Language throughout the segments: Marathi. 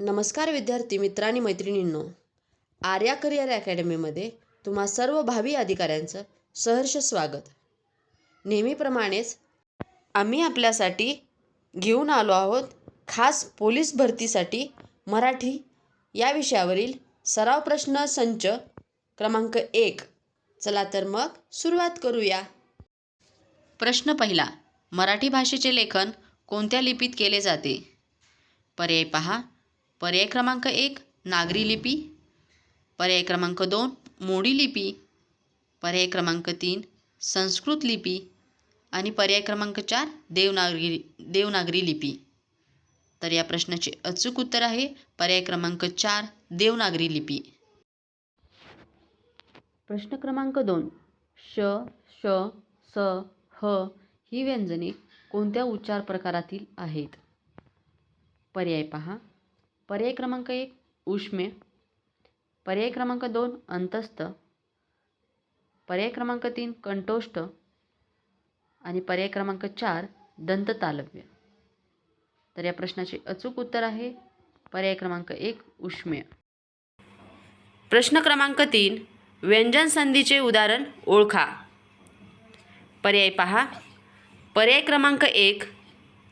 नमस्कार विद्यार्थी मित्रांनी मैत्रिणींनो. आर्या करिअर अकॅडमीमध्ये तुम्हा सर्व भावी अधिकाऱ्यांचं सहर्ष स्वागत. नेहमीप्रमाणेच आम्ही आपल्यासाठी घेऊन आलो आहोत खास पोलीस भरतीसाठी मराठी या विषयावरील सराव प्रश्न संच क्रमांक एक. चला तर मग सुरुवात करूया. प्रश्न पहिला. मराठी भाषेचे लेखन कोणत्या लिपीत केले जाते? पर्याय पहा. पर्याय क्रमांक एक नागरी लिपी. पर्याय क्रमांक दोन मोडी लिपी. पर्याय क्रमांक तीन संस्कृत लिपी. आणि पर्याय क्रमांक चार देवनागरी देवनागरी लिपी. तर या प्रश्नाचे अचूक उत्तर आहे. पर्याय क्रमांक चार देवनागरी लिपी. प्रश्न क्रमांक दोन श श स ह ही व्यंजने कोणत्या उच्चार प्रकारातील आहेत? पर्याय पहा. पर्याय क्रमांक एक उष्मे. पर्याय क्रमांक दोन अंतस्थ. पर्याय क्रमांक तीन कंठोष्ठ आणि पर्याय क्रमांक चार दंततालव्य. तर या प्रश्नाचे अचूक उत्तर आहे. पर्याय क्रमांक एक उष्म्य प्रश्न क्रमांक तीन व्यंजन संधीचे उदाहरण ओळखा. पर्याय पहा. पर्याय क्रमांक एक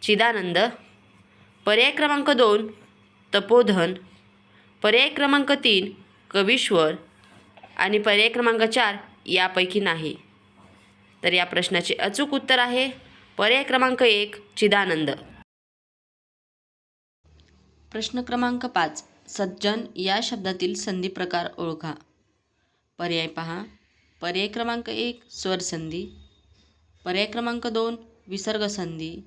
चिदानंद. पर्याय क्रमांक दोन तपोधन पर्याय क्रमांक तीन कवीश्वर आणि पर्याय क्रमांक चार यापैकी नाही. तर या प्रश्नाचे अचूक उत्तर आहे पर्याय क्रमांक एक चिदानंद. प्रश्न क्रमांक पाच सज्जन या शब्दातील संधी प्रकार ओळखा. पर्याय पहा पर्याय क्रमांक एक स्वरसंधी पर्याय क्रमांक दोन विसर्ग संधी.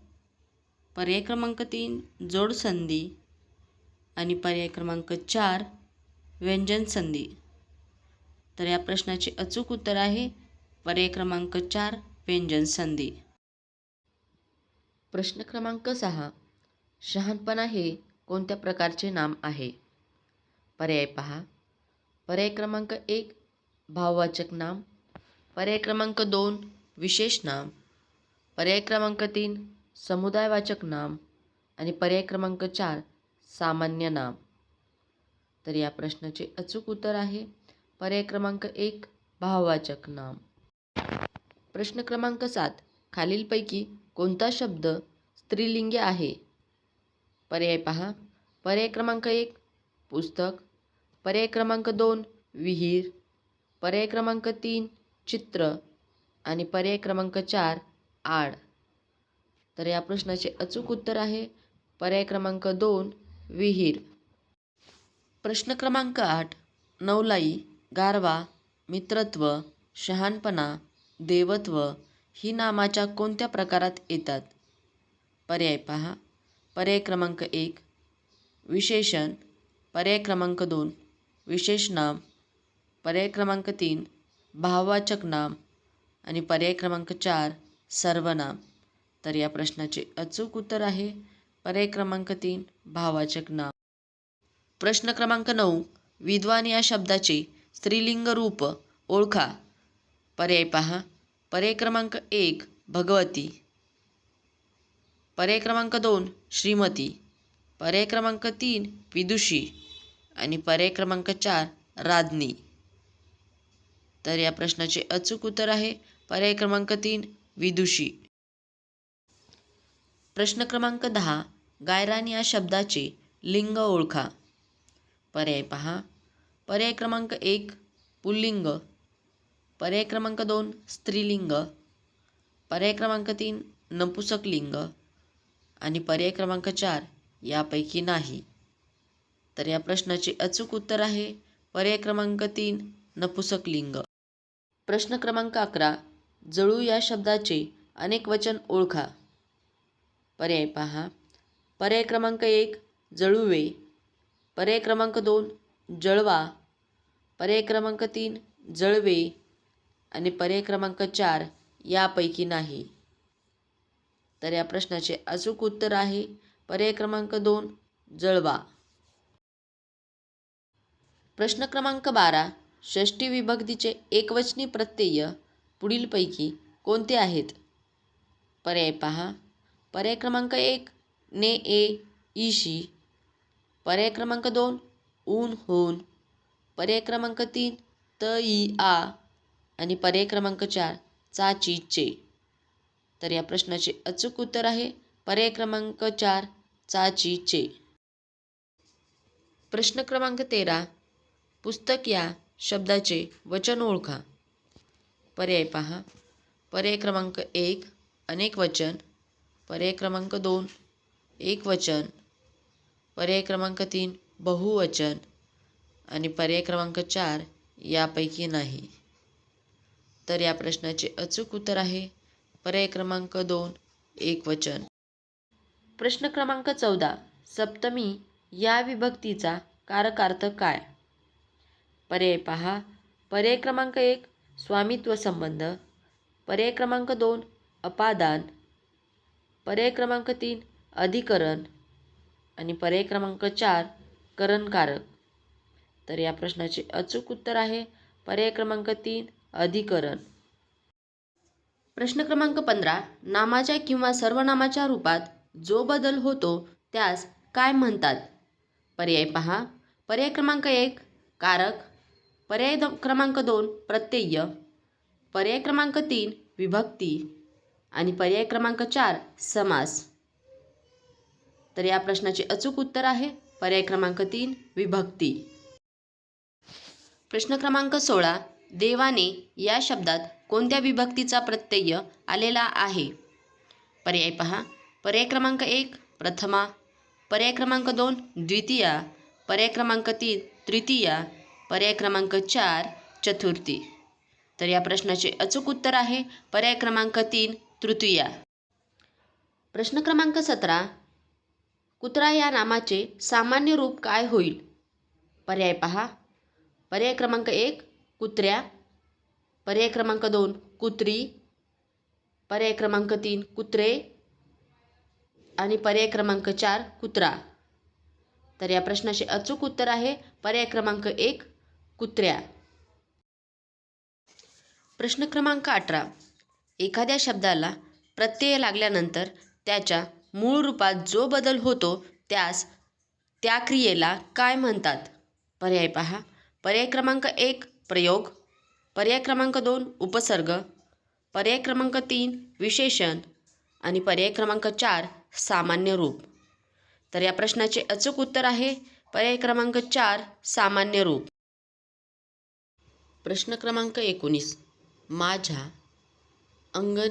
पर्याय क्रमांक तीन जोड संधी. आणि पर्याय क्रमांक चार व्यंजन संधी. तर या प्रश्नाचे अचूक उत्तर आहे. पर्याय क्रमांक चार व्यंजन संधी. प्रश्न क्रमांक सहा शहाणपणा हे कोणत्या प्रकारचे नाम आहे? पर्याय पहा. पर्याय क्रमांक एक भाववाचक नाम. पर्याय क्रमांक दोन विशेष नाम. पर्याय क्रमांक तीन समुदायवाचक नाम. आणि पर्याय क्रमांक चार सामान्य नाम. तर या प्रश्नाचे अचूक उत्तर आहे. पर्याय क्रमांक एक भाववाचक नाम. प्रश्न क्रमांक सात खालीलपैकी कोणता शब्द स्त्रीलिंगी आहे? पर्याय पहा. पर्याय क्रमांक एक पुस्तक. पर्याय क्रमांक दोन विहीर. पर्याय क्रमांक तीन चित्र. आणि पर्याय क्रमांक चार आड. तर या प्रश्नाचे अचूक उत्तर आहे. पर्याय क्रमांक दोन विहीर. प्रश्न क्रमांक आठ. नवलाई गारवा मित्रत्व शहाणपणा देवत्व ही नामाच्या कोणत्या प्रकारात येतात? पर्याय पहा. पर्याय क्रमांक एक. विशेषण. पर्याय क्रमांक दोन. विशेष नाम. पर्याय क्रमांक तीन. भाववाचक नाम. आणि पर्याय क्रमांक चार. सर्वनाम. तर या प्रश्नाचे अचूक उत्तर आहे. पर्याय क्रमांक तीन भाववाचक नाम प्रश्न क्रमांक नऊ विद्वान या शब्दाचे स्त्रीलिंग रूप ओळखा. पर्याय पहा. पर्याय क्रमांक एक भगवती. पर्याय क्रमांक दोन श्रीमती. पर्याय क्रमांक तीन विदुषी. आणि पर्याय क्रमांक चार राज्ञी तर या प्रश्नाचे अचूक उत्तर आहे. पर्याय क्रमांक तीन विदुषी. प्रश्न क्रमांक दहा गायरान या शब्दाचे लिंग ओळखा. पर्याय पहा. पर्याय क्रमांक एक पुल्लिंग. पर्याय क्रमांक दोन स्त्रीलिंग. पर्याय क्रमांक तीन नपुसकलिंग आणि पर्याय क्रमांक चार यापैकी नाही. तर या प्रश्नाचे अचूक उत्तर आहे पर्याय क्रमांक तीन नपुसकलिंग प्रश्न क्रमांक अकरा जळू या शब्दाचे अनेक वचन ओळखा. पर्याय पहा. पर्याय क्रमांक एक जळुवे. पर्याय क्रमांक दोन जळवा. पर्याय क्रमांक तीन जळवे. आणि पर्याय क्रमांक चार यापैकी नाही. तर या प्रश्नाचे अचूक उत्तर आहे. पर्याय क्रमांक दोन जळवा. प्रश्न क्रमांक बारा षष्टी विभक्तीचे एकवचनी प्रत्यय पुढीलपैकी कोणते आहेत? पर्याय पहा. पर्याय क्रमांक एक ने ए ईशी पर्याय क्रमांक दोन ऊन होऊन. पर्याय क्रमांक तीन त ई आ. आणि पर्याय क्रमांक चार चा ची चे. तर या प्रश्नाचे अचूक उत्तर आहे. पर्याय क्रमांक चार चा ची चे. प्रश्न क्रमांक तेरा. पुस्तक या शब्दाचे वचन ओळखा. पर्याय पहा. पर्याय क्रमांक एक अनेक वचन. पर्याय क्रमांक दोन एक वचन पर्याय क्रमांक तीन बहुवचन आणि पर्याय क्रमांक चार यापैकी नाही. तर या प्रश्नाचे अचूक उत्तर आहे. पर्याय क्रमांक दोन एक वचन. प्रश्न क्रमांक चौदा सप्तमी या विभक्तीचा कारकार्थ काय? पर्याय पहा. पर्याय क्रमांक एक स्वामित्व संबंध. पर्याय क्रमांक दोन अपादान. पर्याय क्रमांक तीन अधिकरण आणि पर्याय क्रमांक चार करणकारक. तर या प्रश्नाचे अचूक उत्तर आहे. पर्याय क्रमांक तीन अधिकरण. प्रश्न क्रमांक पंधरा नामाच्या किंवा सर्वनामाच्या रूपात जो बदल होतो त्यास काय म्हणतात? पर्याय पहा. पर्याय क्रमांक एक कारक. पर्याय द क्रमांक दोन प्रत्यय. पर्याय क्रमांक तीन विभक्ती. आणि पर्याय क्रमांक चार समास. तर या प्रश्नाचे अचूक उत्तर आहे. पर्याय क्रमांक तीन विभक्ती. प्रश्न क्रमांक सोळा देवाने या शब्दात कोणत्या विभक्तीचा प्रत्यय आलेला आहे? पर्याय पहा. पर्याय क्रमांक एक प्रथमा. पर्याय क्रमांक दोन द्वितीया. पर्याय क्रमांक तीन तृतीया. पर्याय क्रमांक चार चतुर्थी. तर या प्रश्नाचे अचूक उत्तर आहे. पर्याय क्रमांक तीन तृतीया. प्रश्न क्रमांक सतरा कुत्रा या नामाचे सामान्य रूप काय होईल? पर्याय पहा. पर्याय क्रमांक एक कुत्र्या. पर्याय क्रमांक दोन कुत्री. पर्याय क्रमांक तीन कुत्रे. आणि पर्याय क्रमांक चार कुत्रा. तर या प्रश्नाचे अचूक उत्तर आहे. पर्याय क्रमांक एक कुत्र्या. प्रश्न क्रमांक अठरा. एखाद्या शब्दाला प्रत्यय लागल्यानंतर त्याच्या मूळ रूपात जो बदल होतो त्यास त्या क्रियेला काय म्हणतात? पर्याय पहा. पर्याय क्रमांक एक प्रयोग. पर्याय क्रमांक दोन उपसर्ग. पर्याय क्रमांक तीन विशेषण. आणि पर्याय क्रमांक चार सामान्य रूप. तर या प्रश्नाचे अचूक उत्तर आहे. पर्याय क्रमांक चार सामान्य रूप. प्रश्न क्रमांक एकोणीस. माझ्या अंगण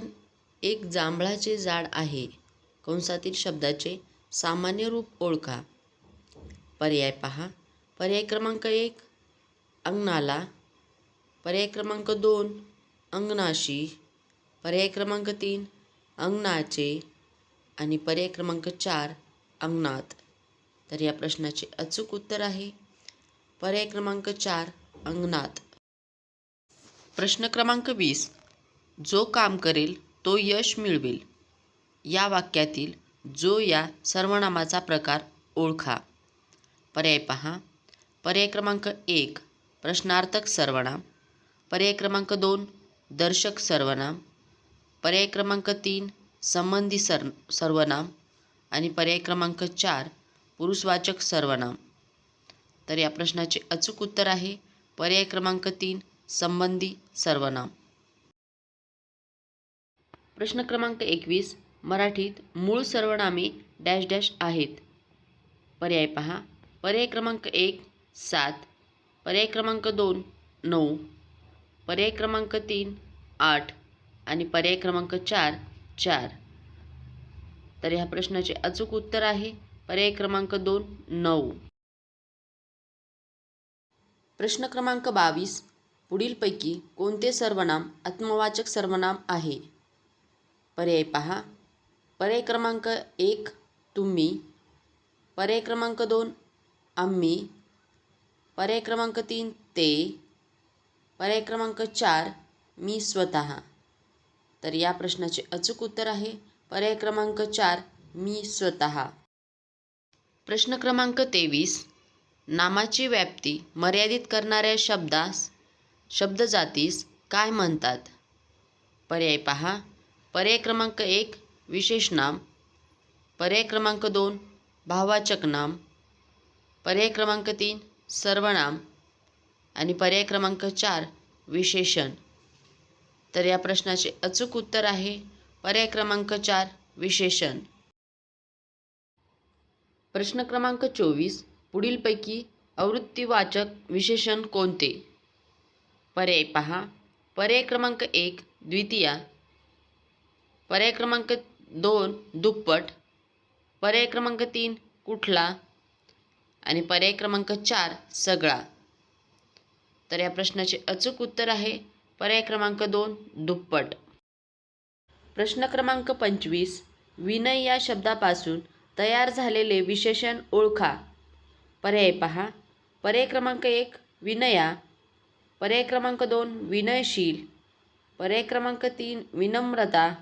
एक जांभळाचे झाड आहे. कंसातील शब्दाचे सामान्य रूप ओळखा. पर्याय पहा. पर्याय क्रमांक एक अंगणाला. पर्याय क्रमांक दोन अंगणाशी. पर्याय क्रमांक तीन अंगणाचे. आणि पर्याय क्रमांक चार अंगणात. तर या प्रश्नाचे अचूक उत्तर आहे. पर्याय क्रमांक चार अंगणात. प्रश्न क्रमांक वीस जो काम करेल तो यश मिळवेल. या वाक्यातील जो या सर्वनामाचा प्रकार ओळखा. पर्याय पहा. पर्याय क्रमांक एक प्रश्नार्थक सर्वनाम. पर्याय क्रमांक दोन दर्शक सर्वनाम. पर्याय क्रमांक तीन संबंधी सर सर्वनाम. आणि पर्याय क्रमांक चार पुरुषवाचक सर्वनाम. तर या प्रश्नाचे अचूक उत्तर आहे. पर्याय क्रमांक तीन संबंधी सर्वनाम. प्रश्न क्रमांक एकवीस मराठीत मूळ सर्वनामे डॅश डॅश आहेत. पर्याय पहा. पर्याय क्रमांक एक सात. पर्याय क्रमांक दोन नऊ. पर्याय क्रमांक तीन आठ. आणि पर्याय क्रमांक चार चार. तर ह्या प्रश्नाचे अचूक उत्तर आहे. पर्याय क्रमांक दोन नऊ. प्रश्न क्रमांक बावीस. पुढीलपैकी कोणते सर्वनाम आत्मवाचक सर्वनाम आहे? पर्याय पहा. पर्याय क्रमांक एक तुम्ही पर्याय क्रमांक दोन आम्ही पर्याय क्रमांक तीन ते पर्याय क्रमांक चार मी स्वतः. तर या प्रश्नाचे अचूक उत्तर आहे. पर्याय क्रमांक चार मी स्वतः. प्रश्न क्रमांक तेवीस नामाची व्याप्ती मर्यादित करणाऱ्या शब्दास शब्दजातीस काय म्हणतात? पर्याय पहा. पर्याय क्रमांक एक विशेष नाम पर्याय क्रमांक दोन भाववाचक नाम पर्याय क्रमांक तीन सर्वनाम आणि पर्याय क्रमांक चार विशेषण. तर या प्रश्नाचे अचूक उत्तर आहे पर्याय क्रमांक चार विशेषण. प्रश्न क्रमांक चोवीस पुढीलपैकी आवृत्तीवाचक विशेषण कोणते? पर्याय पहा पर्याय क्रमांक एक द्वितीया. पर्याय क्रमांक दोन दुप्पट. पर्याय क्रमांक तीन कुठला? आणि पर्याय क्रमांक चार सगळा. तर या प्रश्नाचे अचूक उत्तर आहे. पर्याय क्रमांक दोन दुप्पट. प्रश्न क्रमांक पंचवीस विनय या शब्दापासून तयार झालेले विशेषण ओळखा. पर्याय पहा. पर्याय क्रमांक एक विनया. पर्याय क्रमांक दोन विनयशील. पर्याय क्रमांक तीन विनम्रता.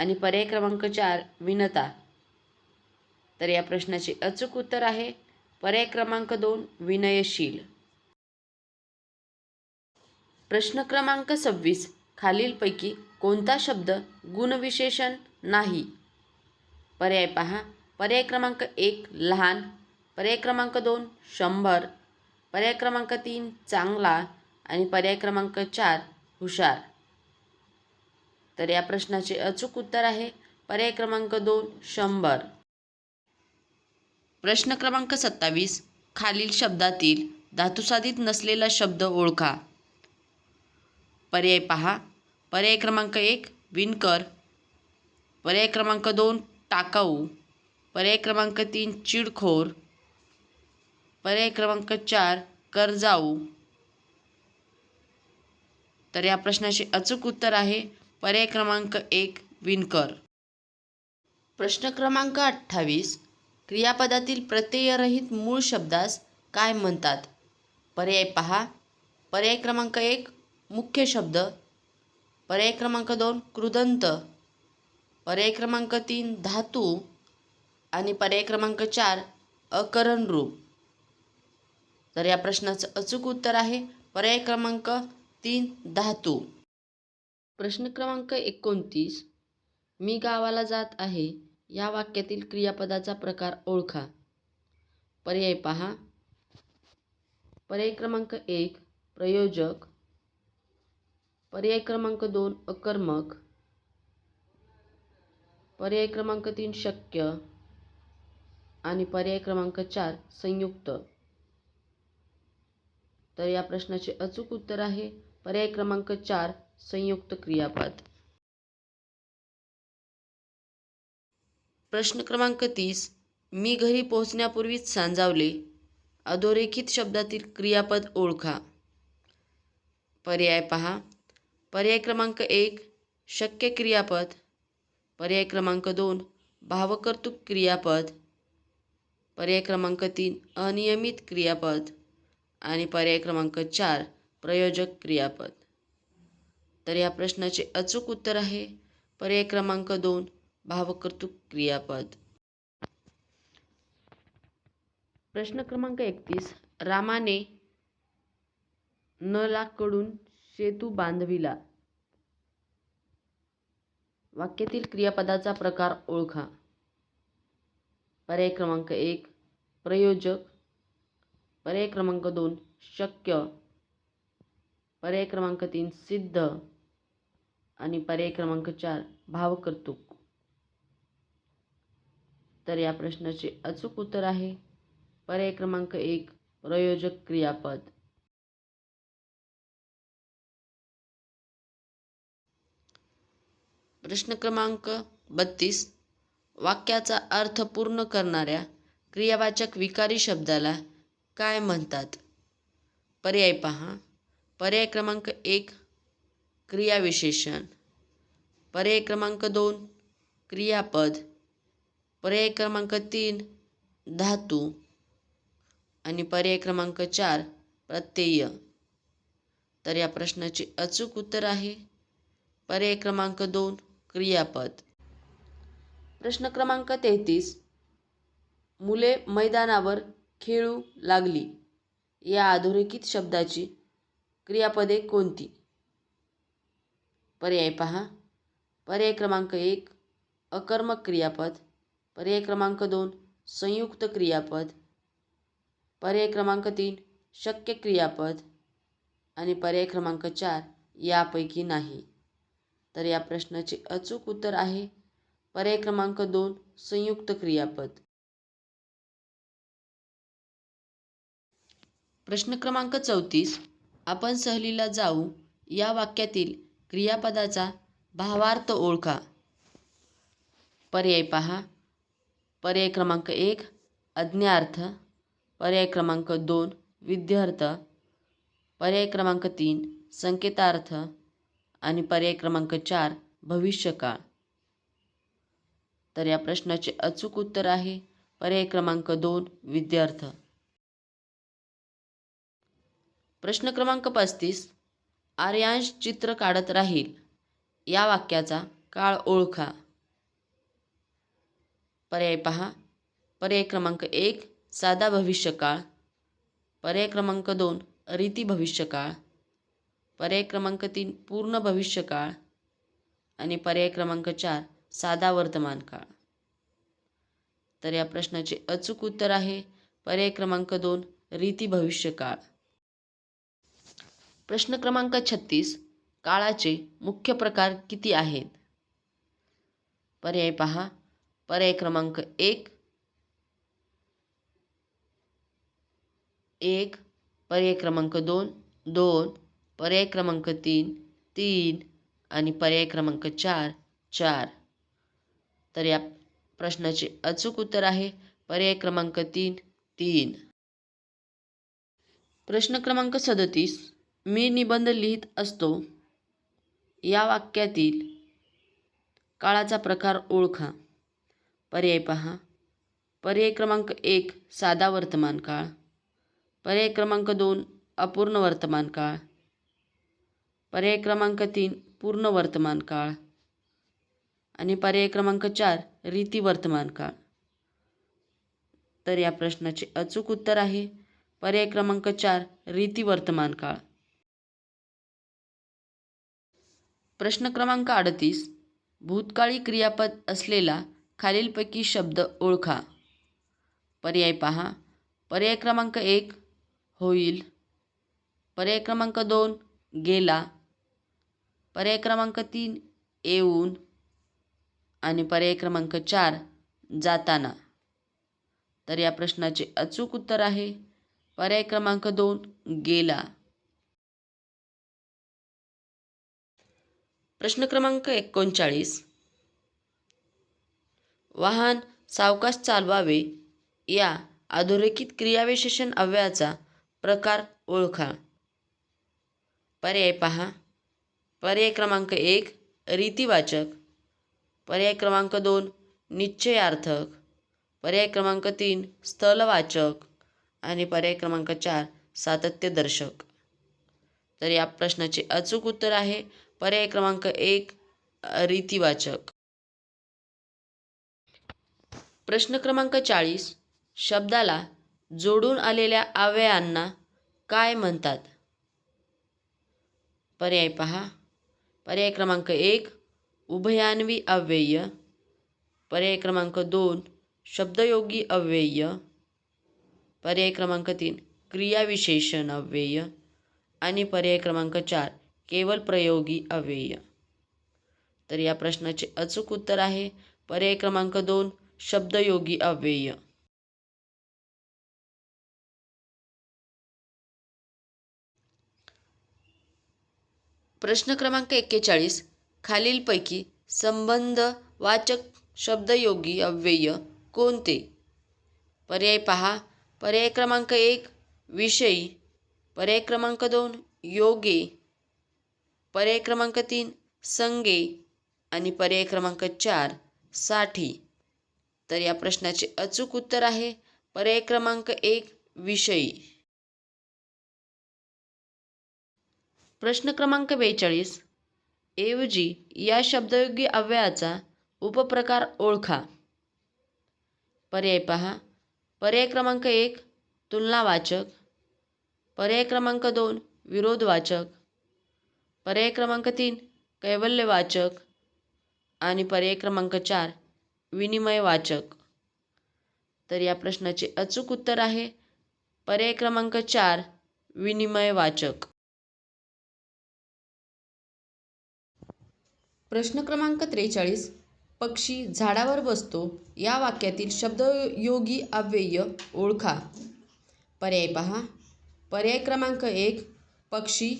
आणि पर्याय क्रमांक चार विनता. तर या प्रश्नाचे अचूक उत्तर आहे. पर्याय क्रमांक दोन विनयशील. प्रश्न क्रमांक सव्वीस खालीलपैकी कोणता शब्द गुणविशेषण नाही? पर्याय पहा. पर्याय क्रमांक एक लहान. पर्याय क्रमांक दोन शंभर. पर्याय क्रमांक तीन चांगला. आणि पर्याय क्रमांक चार हुशार. तर या प्रश्नाचे अचूक उत्तर आहे. पर्याय क्रमांक दोन शंभर. प्रश्न क्रमांक सत्तावीस खालील शब्दातील धातुसाधित नसलेला शब्द ओळखा. पर्याय पहा. पर्याय क्रमांक एक विणकर. पर्याय क्रमांक दोन टाकाऊ. पर्याय क्रमांक तीन चिडखोर. पर्याय क्रमांक चार कर्जाऊ. तर या प्रश्नाचे अचूक उत्तर आहे. पर्याय क्रमांक एक विणकर प्रश्न क्रमांक अठ्ठावीस क्रियापदातील प्रत्ययरहित मूळ शब्दास काय म्हणतात? पर्याय पहा. पर्याय क्रमांक एक मुख्य शब्द. पर्याय क्रमांक दोन कृदंत पर्याय क्रमांक तीन धातू. आणि पर्याय क्रमांक चार अकरण रूप. तर या प्रश्नाचं अचूक उत्तर आहे. पर्याय क्रमांक तीन धातू. प्रश्न क्रमांक एकोणतीस मी गावाला जात आहे या वाक्यातील क्रियापदाचा प्रकार ओळखा. पर्याय पहा. पर्याय क्रमांक एक प्रयोजक. पर्याय क्रमांक दोन अकर्मक. पर्याय क्रमांक तीन शक्य. आणि पर्याय क्रमांक चार संयुक्त. तर या प्रश्नाचे अचूक उत्तर आहे. पर्याय क्रमांक चार संयुक्त क्रियापद. प्रश्न क्रमांक तीस. मी घरी पोहोचण्यापूर्वीच सांजावले. अधोरेखित शब्दातील क्रियापद ओळखा. पर्याय पहा. पर्याय क्रमांक एक शक्य क्रियापद. पर्याय क्रमांक दोन भावकर्तुक क्रियापद. पर्याय क्रमांक तीन अनियमित क्रियापद. आणि पर्याय क्रमांक चार प्रयोजक क्रियापद. तर या प्रश्नाचे अचूक उत्तर आहे. पर्याय क्रमांक दोन भावकर्तुक क्रियापद. प्रश्न क्रमांक एकतीस रामाने नलाकडून सेतू बांधविला. वाक्यातील क्रियापदाचा प्रकार ओळखा. पर्याय क्रमांक एक प्रयोजक. पर्याय क्रमांक दोन शक्य. पर्याय क्रमांक तीन सिद्ध. आणि पर्याय क्रमांक चार भावकर्तृक. तर या प्रश्नाचे अचूक उत्तर आहे. पर्याय क्रमांक एक प्रयोजक क्रियापद. प्रश्न क्रमांक बत्तीस वाक्याचा अर्थ पूर्ण करणाऱ्या क्रियावाचक विकारी शब्दाला काय म्हणतात? पर्याय पहा. पर्याय क्रमांक एक क्रियाविशेषण. पर्याय क्रमांक दोन क्रियापद. पर्याय क्रमांक तीन धातू. आणि पर्याय क्रमांक चार प्रत्यय. तर या प्रश्नाचे अचूक उत्तर आहे. पर्याय क्रमांक दोन क्रियापद. प्रश्न क्रमांक तेहतीस मुले मैदानावर खेळू लागली. या अधोरेखित शब्दाची क्रियापदे कोणती? पर्याय पहा. पर्याय क्रमांक एक अकर्मक क्रियापद. पर्याय क्रमांक दोन संयुक्त क्रियापद. पर्याय क्रमांक तीन शक्य क्रियापद. आणि पर्याय क्रमांक चार यापैकी नाही. तर या प्रश्नाचे अचूक उत्तर आहे. पर्याय क्रमांक दोन संयुक्त क्रियापद. प्रश्न क्रमांक चौतीस आपण सहलीला जाऊ या वाक्यातील क्रियापदाचा भावार्थ ओळखा. पर्याय पहा. पर्याय क्रमांक एक अज्ञार्थ. पर्याय क्रमांक दोन विद्यार्थ. पर्याय क्रमांक तीन संकेतार्थ. आणि पर्याय क्रमांक चार भविष्यकाळ. तर या प्रश्नाचे अचूक उत्तर आहे. पर्याय क्रमांक दोन विद्यार्थ. प्रश्न क्रमांक पस्तीस आर्यांश चित्र काढत राहील. या वाक्याचा काळ ओळखा. पर्याय पहा. पर्याय क्रमांक एक साधा भविष्यकाळ पर्याय क्रमांक दोन रीती भविष्यकाळ पर्याय क्रमांक तीन पूर्ण भविष्यकाळ आणि पर्याय क्रमांक चार साधा वर्तमान काळ. तर या प्रश्नाचे अचूक उत्तर आहे. पर्याय क्रमांक दोन रीती भविष्यकाळ प्रश्न क्रमांक छत्तीस काळाचे मुख्य प्रकार किती आहेत? पर्याय पहा. पर्याय क्रमांक एक. एक पर्याय क्रमांक दोन दोन पर्याय क्रमांक तीन तीन आणि पर्याय क्रमांक चार चार. तर या प्रश्नाचे अचूक उत्तर आहे. पर्याय क्रमांक तीन तीन. प्रश्न क्रमांक सदतीस. मी निबंध लिहित असतो. या वाक्यातील काळाचा प्रकार ओळखा. पर्याय पहा. पर्याय क्रमांक एक साधा वर्तमान काळ. पर्याय क्रमांक दोन अपूर्ण वर्तमान काळ. पर्याय क्रमांक तीन पूर्ण वर्तमान काळ. आणि पर्याय क्रमांक चार रीती वर्तमान काळ. तर या प्रश्नाचे अचूक उत्तर आहे. पर्याय क्रमांक चार रीती वर्तमान काळ. प्रश्न क्रमांक अडतीस भूतकाळी क्रियापद असलेला खालीलपैकी शब्द ओळखा. पर्याय पहा. पर्याय क्रमांक एक होईल. पर्याय क्रमांक दोन गेला. पर्याय क्रमांक तीन येऊन. आणि पर्याय क्रमांक चार जाताना. तर या प्रश्नाचे अचूक उत्तर आहे. पर्याय क्रमांक दोन गेला. प्रश्न क्रमांक एकोणचाळीस. वाहन सावकाश चालवावे या अधोरेखित क्रियाविशेषण अव्ययाचा प्रकार ओळखा. पर्याय पहा. पर्याय क्रमांक एक रीतिवाचक. पर्याय क्रमांक दोन निश्चयार्थक. पर्याय क्रमांक तीन स्थलवाचक. आणि पर्याय क्रमांक चार सातत्यदर्शक. तर या प्रश्नाचे अचूक उत्तर आहे. पर्याय क्रमांक एक रीतिवाचक. प्रश्न क्रमांक चाळीस शब्दाला जोडून आलेल्या अव्ययांना काय म्हणतात? पर्याय पहा. पर्याय क्रमांक एक उभयान्वी अव्यय. पर्याय क्रमांक दोन शब्दयोगी अव्यय. पर्याय क्रमांक तीन क्रियाविशेषण अव्यय. आणि पर्याय क्रमांक चार केवळ प्रयोगी अव्यय. तर या प्रश्नाचे अचूक उत्तर आहे. पर्याय क्रमांक दोन शब्दयोगी अव्यय. प्रश्न क्रमांक एक्केचाळीस खालीलपैकी संबंध वाचक शब्दयोगी अव्यय कोणते? पर्याय पहा. पर्याय क्रमांक एक विषयी. पर्याय क्रमांक दोन योगे. पर्याय क्रमांक तीन संगे आणि पर्याय क्रमांक चारसाठी. तर या प्रश्नाचे अचूक उत्तर आहे. पर्याय क्रमांक एक विषयी. प्रश्न क्रमांक बेचाळीस. ऐवजी या शब्दयोगी अव्ययाचा उपप्रकार ओळखा. पर्याय पहा. पर्याय क्रमांक एक तुलनावाचक. पर्याय क्रमांक दोन विरोधवाचक. पर्याय क्रमांक तीन कैवल्यवाचक आणि पर्याय क्रमांक चार विनिमयवाचक तर या प्रश्नाचे अचूक उत्तर आहे. पर्याय क्रमांक चार विनिमयवाचक प्रश्न क्रमांक त्रेचाळीस पक्षी झाडावर बसतो या वाक्यातील शब्दयोगी अव्यय ओळखा. पर्याय पहा. पर्याय क्रमांक एक पक्षी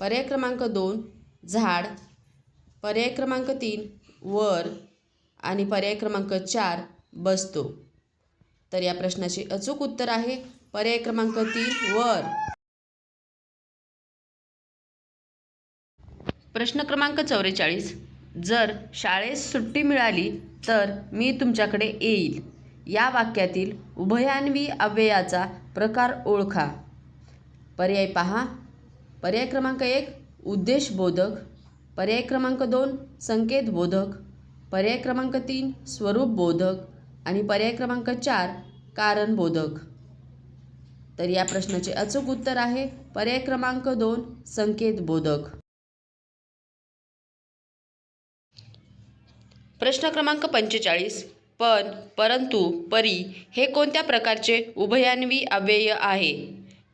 पर्याय क्रमांक दोन झाड. पर्याय क्रमांक तीन वर. आणि पर्याय क्रमांक चार बसतो. तर या प्रश्नाचे अचूक उत्तर आहे पर्याय क्रमांक तीन वर. प्रश्न क्रमांक चौवेचाळीस. जर शाळेस सुट्टी मिळाली तर मी तुमच्याकडे येईल. या वाक्यातील उभयान्वी अव्ययाचा प्रकार ओळखा. पर्याय पहा. पर्याय क्रमांक एक उद्देशबोधक पर्याय क्रमांक दोन संकेतबोधक पर्याय क्रमांक तीन स्वरूपबोधक आणि पर्याय क्रमांक चार कारणबोधक तर या प्रश्नाचे अचूक उत्तर आहे पर्याय क्रमांक दोन संकेतबोधक प्रश्न क्रमांक पंचेचाळीस पण परंतु परी हे कोणत्या प्रकारचे उभयान्वी अव्यय आहे?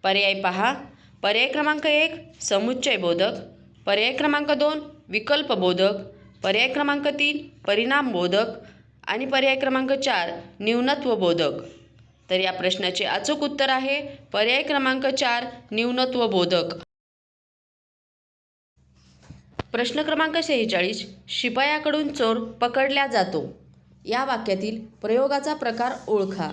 पर्याय पहा. पर्याय क्रमांक एक समुच्चयबोधक पर्याय क्रमांक दोन विकल्पबोधक पर्याय क्रमांक तीन परिणामबोधक आणि पर्याय क्रमांक चार न्यूनत्वबोधक तर या प्रश्नाचे अचूक उत्तर आहे. पर्याय क्रमांक चार न्यूनत्वबोधक प्रश्न क्रमांक सेहेचाळीस शिपायाकडून चोर पकडला जातो. या वाक्यातील प्रयोगाचा प्रकार ओळखा.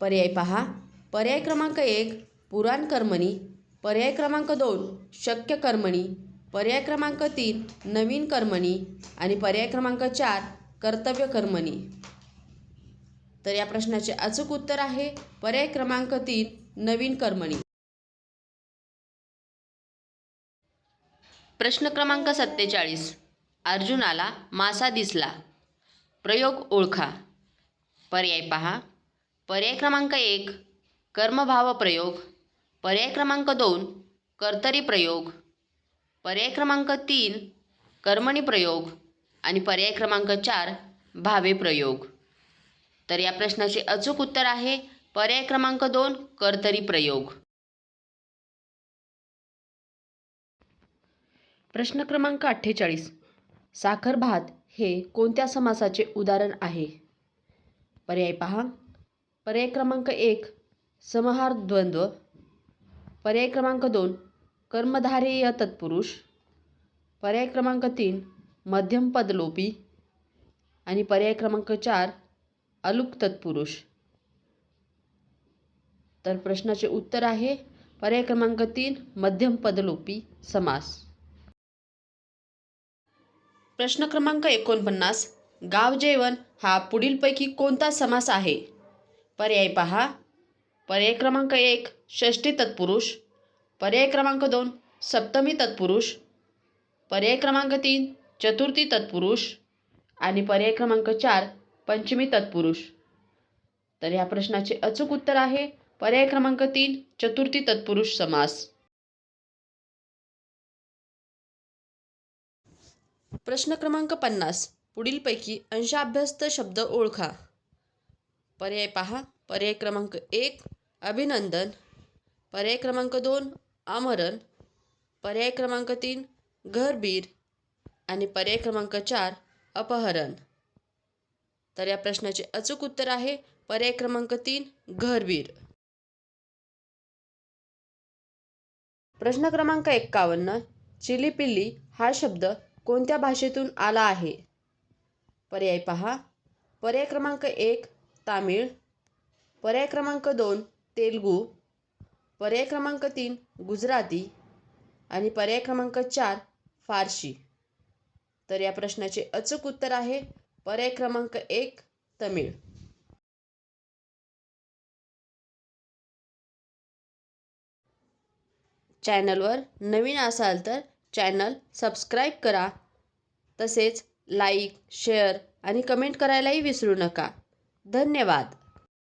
पर्याय पहा. पर्याय क्रमांक एक पुराणकर्मणी पर्याय क्रमांक दोन शक्य कर्मणी. पर्याय क्रमांक तीन नवीन कर्मणी. आणि पर्याय क्रमांक चार कर्तव्य कर्मणी. तर या प्रश्नाचे अचूक उत्तर आहे पर्याय क्रमांक तीन नवीन कर्मणी. प्रश्न क्रमांक सत्तेचाळीस. अर्जुनाला मासा दिसला. प्रयोग ओळखा. पर्याय पहा. पर्याय क्रमांक एक कर्मभाव प्रयोग. पर्याय क्रमांक दोन कर्तरी प्रयोग. पर्याय क्रमांक तीन कर्मणी प्रयोग. आणि पर्याय क्रमांक चार भावे प्रयोग. तर या प्रश्नाचे अचूक उत्तर आहे पर्याय क्रमांक दोन कर्तरी प्रयोग. प्रश्न क्रमांक अठ्ठेचाळीस साखर भात हे कोणत्या समासाचे उदाहरण आहे? पर्याय पहा. पर्याय क्रमांक एक समहार द्वंद्व. पर्याय क्रमांक दोन कर्मधारेय तत्पुरुष. पर्याय क्रमांक तीन मध्यम पदलोपी. आणि पर्याय क्रमांक चार अलुक तत्पुरुष. तर प्रश्नाचे उत्तर आहे पर्याय क्रमांक तीन मध्यम पदलोपी समास. प्रश्न क्रमांक एकोणपन्नास गाव जेवण हा पुढीलपैकी कोणता समास आहे? पर्याय पहा पर्याय क्रमांक एक षष्टी तत्पुरुष. पर्याय क्रमांक दोन सप्तमी तत्पुरुष. पर्याय क्रमांक तीन चतुर्थी तत्पुरुष. आणि पर्याय क्रमांक चार पंचमी तत्पुरुष. तर या प्रश्नाचे अचूक उत्तर आहे. पर्याय क्रमांक तीन चतुर्थी तत्पुरुष समास. प्रश्न क्रमांक पन्नास पुढीलपैकी अंशाभ्यस्त शब्द ओळखा. पर्याय पहा. पर्याय क्रमांक एक अभिनंदन. पर्याय क्रमांक दोन आमरण. पर्याय क्रमांक तीन घरबीर आणि पर्याय क्रमांक चार अपहरण. तर या प्रश्नाचे अचूक उत्तर आहे पर्याय क्रमांक तीन घरबीर प्रश्न क्रमांक एक्कावन्न चिलीपिल्ली हा शब्द कोणत्या भाषेतून आला आहे? पर्याय पहा. पर्याय क्रमांक एक तामिळ. पर्याय क्रमांक दोन तेलगू पर्याय क्रमांक तीन गुजराती आणि पर्याय क्रमांक चार फारशी तर या प्रश्नाचे अचूक उत्तर आहे पर्याय क्रमांक एक तमिळ. चॅनलवर नवीन असाल तर चॅनल सबस्क्राईब करा तसेच लाईक शेअर आणि कमेंट करायलाही विसरू नका. धन्यवाद.